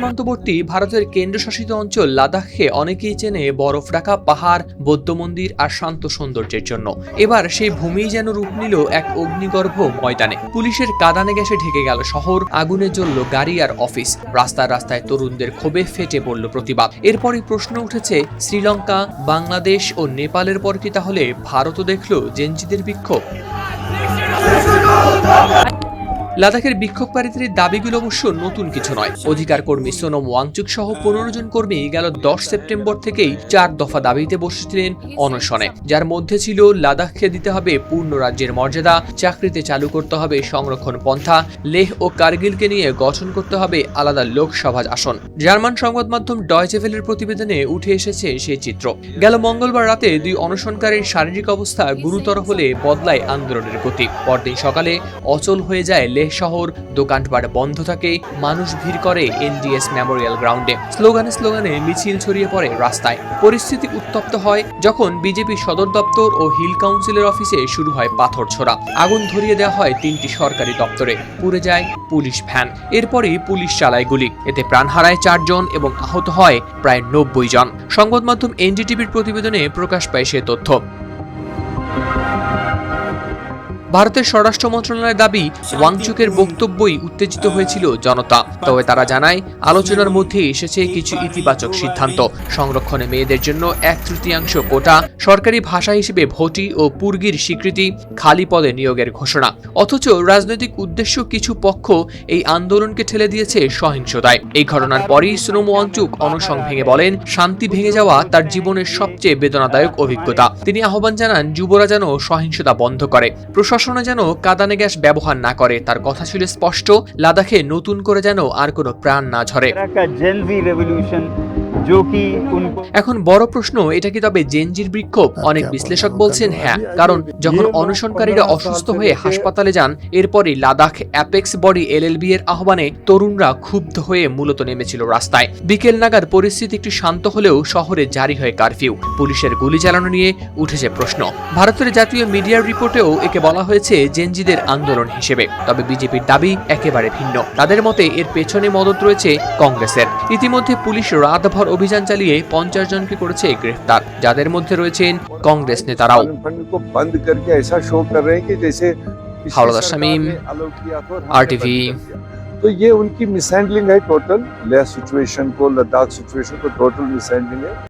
সীমান্তবর্তী ভারতের কেন্দ্রশাসিত অঞ্চল লাদাখকে অনেকেই চেনে বরফ ঢাকা পাহাড়, বৌদ্ধ মন্দির আর শান্ত সৌন্দর্যের জন্য। এবার সেই ভূমি যেন রূপ নিল এক অগ্নিগর্ভ ময়দানে। পুলিশের কাদানে গ্যাসে ঢেকে গেল শহর, আগুনে জ্বলল গাড়ি আর অফিস। রাস্তার রাস্তায় তরুণদের ক্ষোভে ফেটে পড়ল প্রতিবাদ। এরপরই প্রশ্ন উঠেছে, শ্রীলঙ্কা, বাংলাদেশ ও নেপালের পর কি তাহলে ভারতও দেখল জেনজিদের বিক্ষোভ? লাদাখের বিক্ষোভকারীদের দাবিগুলো অবশ্য নতুন কিছু নয়। অধিকার কর্মী সোনম ওয়াংচুক সহ পনেরো জন কর্মী গেল দশ সেপ্টেম্বর থেকেই চার দফা দাবিতে বসেছিলেন অনশনে, যার মধ্যে ছিল লাদাখকে দিতে হবে পূর্ণ রাজ্যের মর্যাদা, চাকরিতে চালু করতে হবে সংরক্ষণ পন্থা, লেহ ও কার্গিলকে নিয়ে গঠন করতে হবে আলাদা লোকসভা আসন। জার্মান সংবাদ মাধ্যম ডয়চেভেলের প্রতিবেদনে উঠে এসেছে সেই চিত্র। গেল মঙ্গলবার রাতে দুই অনশনকারীর শারীরিক অবস্থা গুরুতর হলে বদলায় আন্দোলনের গতি। পরদিন সকালে অচল হয়ে যায় লেহ শহর, দোকানপাট বন্ধ থাকে মানুষ ভিড় করে এনডিএস মেমোরিয়াল গ্রাউন্ডে। স্লোগানে স্লোগানে মিছিল ছড়িয়ে পড়ে রাস্তায়। পরিস্থিতি উত্তপ্ত হয় যখন বিজেপি সদর দপ্তর ও হিল কাউন্সিলের অফিসে শুরু হয় পাথর ছোড়া। আগুন ধরিয়ে দেওয়া হয় তিনটি সরকারি দপ্তরে। পুড়ে যায় পুলিশ ভ্যান। এরপরেই পুলিশ চালায় গুলি। এতে প্রাণ হারায় চারজন এবং আহত হয় প্রায় নব্বই জন। সংবাদ মাধ্যম এনডিটিভির প্রতিবেদনে প্রকাশ পায় সে তথ্য। ভারতের স্বরাষ্ট্র মন্ত্রণালয়ের দাবি, ওয়াংচুকের বক্তব্যই উত্তেজিত হয়েছিল জনতা। তবে তারা জানায়, আলোচনার মধ্যে এসেছে কিছু ইতিবাচক সিদ্ধান্ত। সংরক্ষণে মেয়েদের জন্য এক তৃতীয়াংশ কোটা, সরকারি ভাষা হিসেবে ভোটি ও পূর্গির স্বীকৃতি, খালি পদে নিয়োগের ঘোষণা। অথচ রাজনৈতিক উদ্দেশ্য কিছু পক্ষ এই আন্দোলনকে ঠেলে দিয়েছে সহিংসতায়। এই ঘটনার পরই সোনম ওয়াংচুক অনশন ভেঙে বলেন, শান্তি ভেঙে যাওয়া তার জীবনের সবচেয়ে বেদনাদায়ক অভিজ্ঞতা। তিনি আহ্বান জানান, যুবরা যেন সহিংসতা বন্ধ করে। প্রশাসনে যেন কাদানে গ্যাস ব্যবহার না করে, তার কথা ছিল স্পষ্ট, লাদাখে নতুন করে যেন আর কোনো প্রাণ না ঝরে। এখন বড় প্রশ্ন এটা কি তবে জেনজির বিক্ষোভ? অনেক বিশ্লেষক বলছেন হ্যাঁ কারণ যখন অনশনকারীরা অসুস্থ হয়ে হাসপাতালে যান এরপরই লাদাখ অ্যাপেক্স বডি এলএলবি এর আহ্বানে তরুণরা ক্ষুব্ধ হয়ে মূলত নেমেছিল রাস্তায়। বিকেল নাগাদ পরিস্থিতি একটু শান্ত হলেও শহরে জারি হয় কারফিউ। পুলিশের গুলি চালানো নিয়ে উঠেছে প্রশ্ন। ভারতের জাতীয় মিডিয়ার রিপোর্টেও একে বলা হয়েছে জেনজিদের আন্দোলন হিসেবে। তবে বিজেপির দাবি একেবারে ভিন্ন। তাদের মতে এর পেছনে মদত রয়েছে কংগ্রেসের। ইতিমধ্যে পুলিশ রাতভর অভিযান চালিয়ে পঞ্চাশ জনকে করেছে গ্রেফতার যাদের মধ্যে রয়েছেন কংগ্রেস নেতারাও फंड को बंद करके ऐसा शो कर रहे हैं कि जैसे पिछली हावड़ादार सरकार शमीम, ने allow किया था और हमने RTV बंद कर दिया। तो ये उनकी मिसहैंडलिंग है टोटल लेह सिचुएशन को लद्दाख सिचुएशन को टोटल मिसहैंडलिंग है